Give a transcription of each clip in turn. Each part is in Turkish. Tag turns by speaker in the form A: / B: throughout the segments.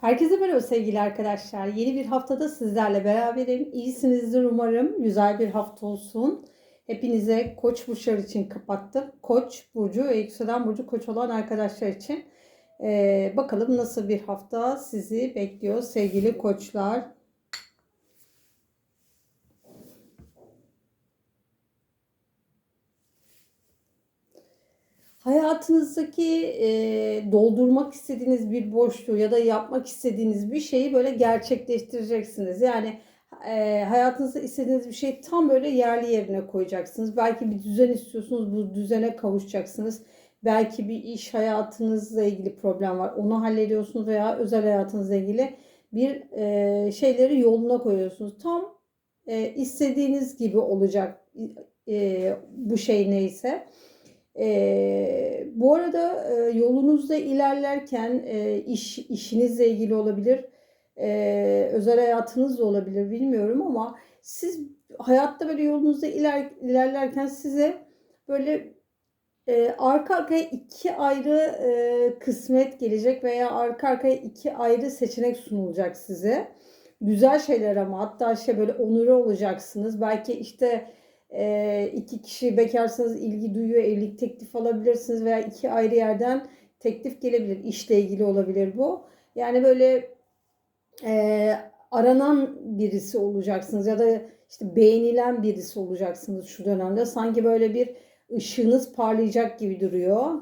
A: Herkese merhaba sevgili arkadaşlar. Yeni bir haftada sizlerle beraberim. İyisinizdir umarım. Güzel bir hafta olsun. Hepinize Koç burçları için kapattım. Koç burcu ve yükselen burcu Koç olan arkadaşlar için. Ee, bakalım nasıl bir hafta sizi bekliyor sevgili koçlar. Hayatınızdaki e, doldurmak istediğiniz bir boşluğu ya da yapmak istediğiniz bir şeyi böyle gerçekleştireceksiniz. Yani e, hayatınızda istediğiniz bir şeyi tam böyle yerli yerine koyacaksınız. Belki bir düzen istiyorsunuz, bu düzene kavuşacaksınız. Belki bir iş hayatınızla ilgili problem var, onu hallediyorsunuz veya özel hayatınızla ilgili bir e, şeyleri yoluna koyuyorsunuz. Tam e, istediğiniz gibi olacak e, bu şey neyse. E, bu arada e, yolunuzda ilerlerken e, iş işinizle ilgili olabilir, e, özel hayatınız da olabilir bilmiyorum ama siz hayatta böyle yolunuzda iler, ilerlerken size böyle e, arka arkaya iki ayrı e, kısmet gelecek veya arka arkaya iki ayrı seçenek sunulacak size. Güzel şeyler ama hatta şey böyle onuru olacaksınız. Belki işte e, iki kişi bekarsanız ilgi duyuyor, evlilik teklif alabilirsiniz veya iki ayrı yerden teklif gelebilir. İşle ilgili olabilir bu. Yani böyle e, aranan birisi olacaksınız ya da işte beğenilen birisi olacaksınız şu dönemde. Sanki böyle bir ışığınız parlayacak gibi duruyor.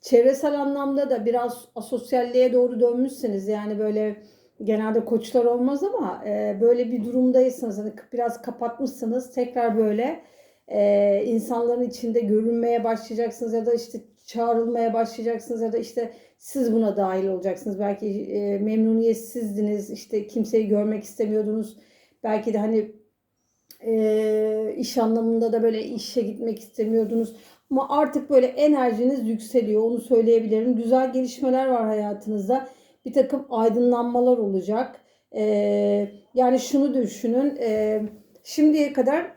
A: Çevresel anlamda da biraz asosyalliğe doğru dönmüşseniz yani böyle genelde koçlar olmaz ama e, böyle bir durumdaysanız hani biraz kapatmışsınız tekrar böyle e, insanların içinde görünmeye başlayacaksınız ya da işte çağrılmaya başlayacaksınız ya da işte siz buna dahil olacaksınız. Belki e, memnuniyetsizdiniz işte kimseyi görmek istemiyordunuz. Belki de hani e, iş anlamında da böyle işe gitmek istemiyordunuz. Ama artık böyle enerjiniz yükseliyor onu söyleyebilirim. Güzel gelişmeler var hayatınızda bir takım aydınlanmalar olacak. E, yani şunu düşünün. E, şimdiye kadar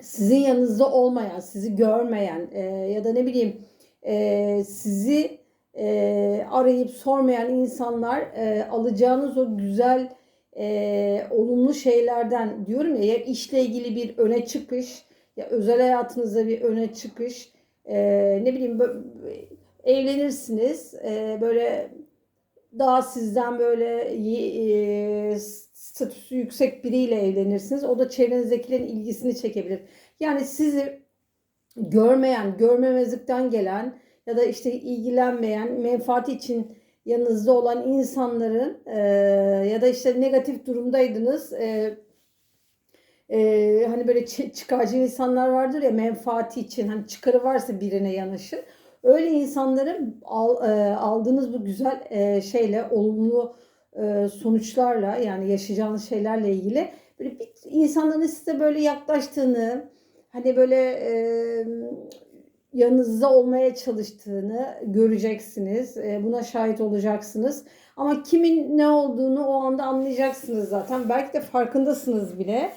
A: sizin yanınızda olmayan, sizi görmeyen e, ya da ne bileyim e, sizi e, arayıp sormayan insanlar e, alacağınız o güzel e, olumlu şeylerden diyorum ya, ya işle ilgili bir öne çıkış ya özel hayatınızda bir öne çıkış e, ne bileyim evlenirsiniz e, böyle daha sizden böyle e, statüsü yüksek biriyle evlenirsiniz. O da çevrenizdekilerin ilgisini çekebilir. Yani sizi görmeyen, görmemezlikten gelen ya da işte ilgilenmeyen, menfaati için yanınızda olan insanların e, ya da işte negatif durumdaydınız. E, e, hani böyle çıkarcı insanlar vardır ya menfaati için hani çıkarı varsa birine yanaşır. Öyle insanların al, e, aldığınız bu güzel e, şeyle, olumlu e, sonuçlarla yani yaşayacağınız şeylerle ilgili böyle bir insanların size böyle yaklaştığını, hani böyle e, yanınızda olmaya çalıştığını göreceksiniz. E, buna şahit olacaksınız. Ama kimin ne olduğunu o anda anlayacaksınız zaten. Belki de farkındasınız bile.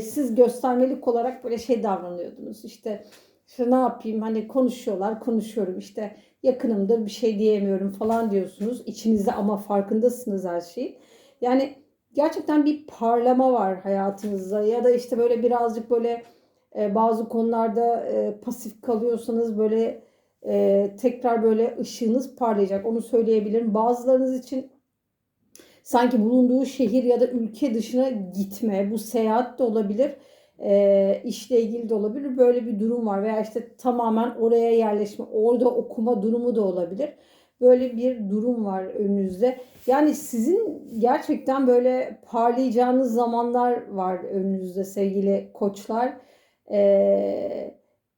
A: Siz göstermelik olarak böyle şey davranıyordunuz. İşte işte ne yapayım hani konuşuyorlar konuşuyorum işte yakınımdır bir şey diyemiyorum falan diyorsunuz. içinizde ama farkındasınız her şeyin. Yani gerçekten bir parlama var hayatınızda ya da işte böyle birazcık böyle e, bazı konularda e, pasif kalıyorsanız böyle e, tekrar böyle ışığınız parlayacak onu söyleyebilirim. Bazılarınız için sanki bulunduğu şehir ya da ülke dışına gitme bu seyahat de olabilir e, işle ilgili de olabilir. Böyle bir durum var veya işte tamamen oraya yerleşme, orada okuma durumu da olabilir. Böyle bir durum var önünüzde. Yani sizin gerçekten böyle parlayacağınız zamanlar var önünüzde sevgili koçlar. Ee,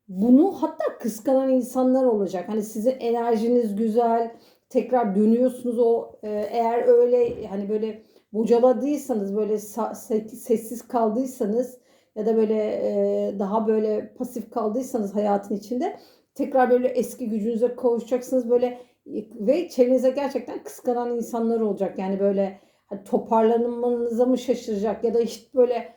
A: bunu hatta kıskanan insanlar olacak. Hani sizin enerjiniz güzel, tekrar dönüyorsunuz o e, eğer öyle hani böyle bocaladıysanız böyle sessiz kaldıysanız ya da böyle e, daha böyle pasif kaldıysanız hayatın içinde tekrar böyle eski gücünüze kavuşacaksınız böyle ve çevrenize gerçekten kıskanan insanlar olacak. Yani böyle hani toparlanmanıza mı şaşıracak ya da hiç böyle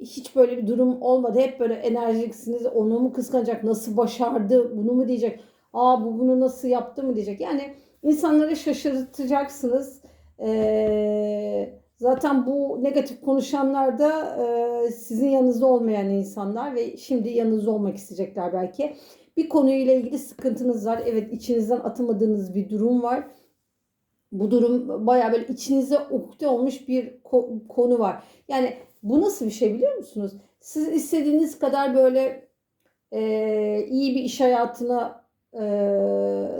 A: hiç böyle bir durum olmadı. Hep böyle enerjiksiniz. Onu mu kıskanacak? Nasıl başardı? Bunu mu diyecek? aa bu bunu nasıl yaptı mı diyecek. Yani insanları şaşırtacaksınız. Ee, zaten bu negatif konuşanlar da e, sizin yanınızda olmayan insanlar ve şimdi yanınızda olmak isteyecekler belki. Bir konuyla ilgili sıkıntınız var. Evet içinizden atamadığınız bir durum var. Bu durum bayağı böyle içinize ukde olmuş bir ko- konu var. Yani bu nasıl bir şey biliyor musunuz? Siz istediğiniz kadar böyle e, iyi bir iş hayatına e,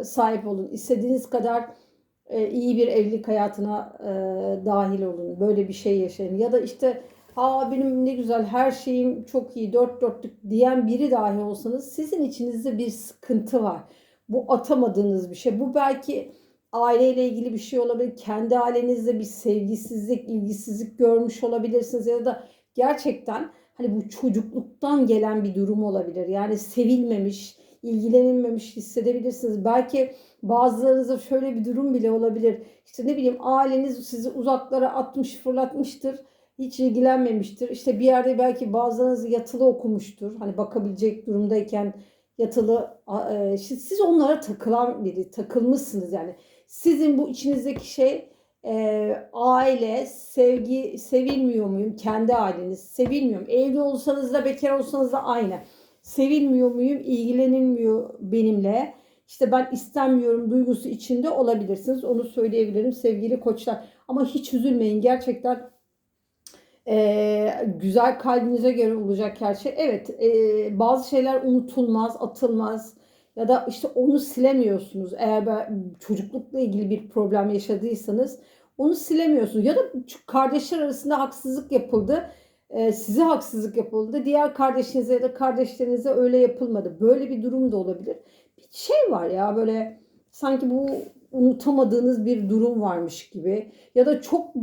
A: sahip olun. İstediğiniz kadar iyi bir evlilik hayatına e, dahil olun. Böyle bir şey yaşayın. Ya da işte Aa benim ne güzel her şeyim çok iyi dört dörtlük diyen biri dahi olsanız sizin içinizde bir sıkıntı var. Bu atamadığınız bir şey. Bu belki aileyle ilgili bir şey olabilir. Kendi ailenizde bir sevgisizlik, ilgisizlik görmüş olabilirsiniz ya da gerçekten hani bu çocukluktan gelen bir durum olabilir. Yani sevilmemiş, ilgilenilmemiş hissedebilirsiniz. Belki bazılarınızda şöyle bir durum bile olabilir. İşte ne bileyim aileniz sizi uzaklara atmış, fırlatmıştır. Hiç ilgilenmemiştir. İşte bir yerde belki bazılarınız yatılı okumuştur. Hani bakabilecek durumdayken yatılı e, siz onlara takılan biri, takılmışsınız yani. Sizin bu içinizdeki şey e, aile, sevgi, sevilmiyor muyum? Kendi aileniz, sevilmiyor muyum? Evli olsanız da bekar olsanız da aynı. Sevilmiyor muyum? İlgilenilmiyor benimle. İşte ben istemiyorum duygusu içinde olabilirsiniz. Onu söyleyebilirim sevgili koçlar. Ama hiç üzülmeyin. Gerçekten e, güzel kalbinize göre olacak her şey. Evet e, bazı şeyler unutulmaz, atılmaz ya da işte onu silemiyorsunuz. Eğer ben çocuklukla ilgili bir problem yaşadıysanız onu silemiyorsunuz. Ya da kardeşler arasında haksızlık yapıldı. E, size haksızlık yapıldı. Diğer kardeşinize ya da kardeşlerinize öyle yapılmadı. Böyle bir durum da olabilir. Bir şey var ya böyle sanki bu unutamadığınız bir durum varmış gibi ya da çok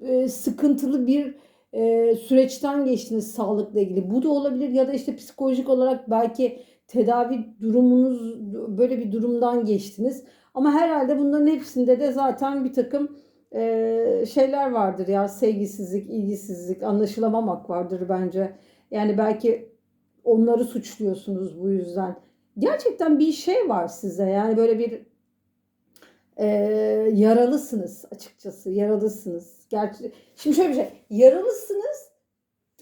A: e, sıkıntılı bir e, süreçten geçtiniz sağlıkla ilgili. Bu da olabilir ya da işte psikolojik olarak belki tedavi durumunuz böyle bir durumdan geçtiniz. Ama herhalde bunların hepsinde de zaten bir takım e, şeyler vardır ya sevgisizlik, ilgisizlik, anlaşılamamak vardır bence. Yani belki onları suçluyorsunuz bu yüzden. Gerçekten bir şey var size yani böyle bir e, yaralısınız açıkçası yaralısınız. Gerçi şimdi şöyle bir şey yaralısınız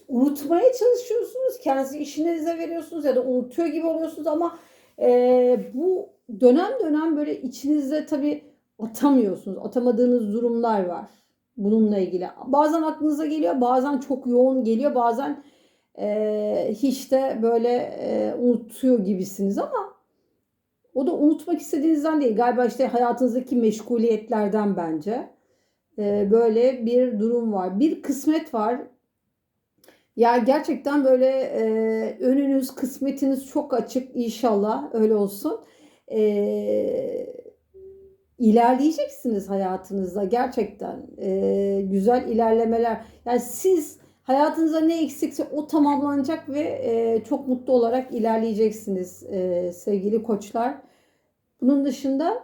A: unutmaya çalışıyorsunuz kendinizi işinize veriyorsunuz ya da unutuyor gibi oluyorsunuz ama e, bu dönem dönem böyle içinizde tabii atamıyorsunuz atamadığınız durumlar var bununla ilgili bazen aklınıza geliyor bazen çok yoğun geliyor bazen e, hiç de böyle e, unutuyor gibisiniz ama o da unutmak istediğinizden değil. Galiba işte hayatınızdaki meşguliyetlerden bence. Ee, böyle bir durum var. Bir kısmet var. Ya gerçekten böyle e, önünüz, kısmetiniz çok açık. İnşallah öyle olsun. Ee, ilerleyeceksiniz hayatınızda gerçekten. Ee, güzel ilerlemeler. Yani siz hayatınızda ne eksikse o tamamlanacak ve e, çok mutlu olarak ilerleyeceksiniz e, sevgili koçlar. Bunun dışında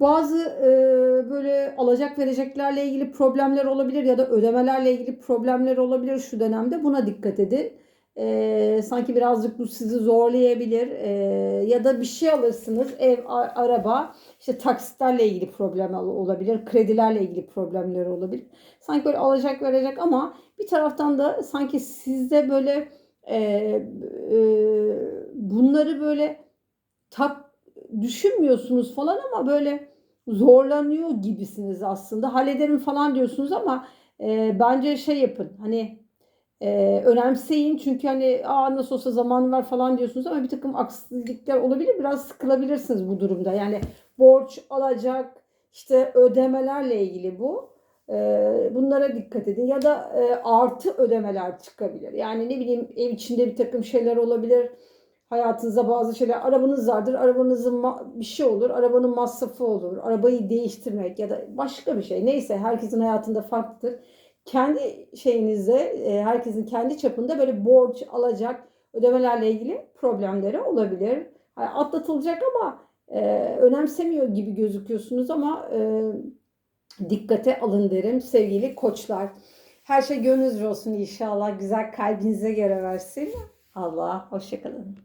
A: bazı e, böyle alacak vereceklerle ilgili problemler olabilir ya da ödemelerle ilgili problemler olabilir şu dönemde. Buna dikkat edin. E, sanki birazcık bu sizi zorlayabilir e, ya da bir şey alırsınız ev, araba işte taksitlerle ilgili problem olabilir, kredilerle ilgili problemler olabilir. Sanki böyle alacak verecek ama bir taraftan da sanki sizde böyle e, e, bunları böyle tak düşünmüyorsunuz falan ama böyle zorlanıyor gibisiniz aslında. Hallederim falan diyorsunuz ama e, bence şey yapın hani e, önemseyin çünkü hani aa nasıl olsa zamanı var falan diyorsunuz ama bir takım aksilikler olabilir. Biraz sıkılabilirsiniz bu durumda. Yani borç alacak işte ödemelerle ilgili bu. E, bunlara dikkat edin. Ya da e, artı ödemeler çıkabilir. Yani ne bileyim ev içinde bir takım şeyler olabilir. Hayatınızda bazı şeyler, arabanız vardır, arabanızın bir şey olur, arabanın masrafı olur, arabayı değiştirmek ya da başka bir şey. Neyse herkesin hayatında farklıdır kendi şeyinizde e, herkesin kendi çapında böyle borç alacak ödemelerle ilgili problemleri olabilir. Yani atlatılacak ama e, önemsemiyor gibi gözüküyorsunuz ama e, dikkate alın derim sevgili koçlar. Her şey gönlünüzce olsun inşallah. Güzel kalbinize göre versin. Allah hoşçakalın.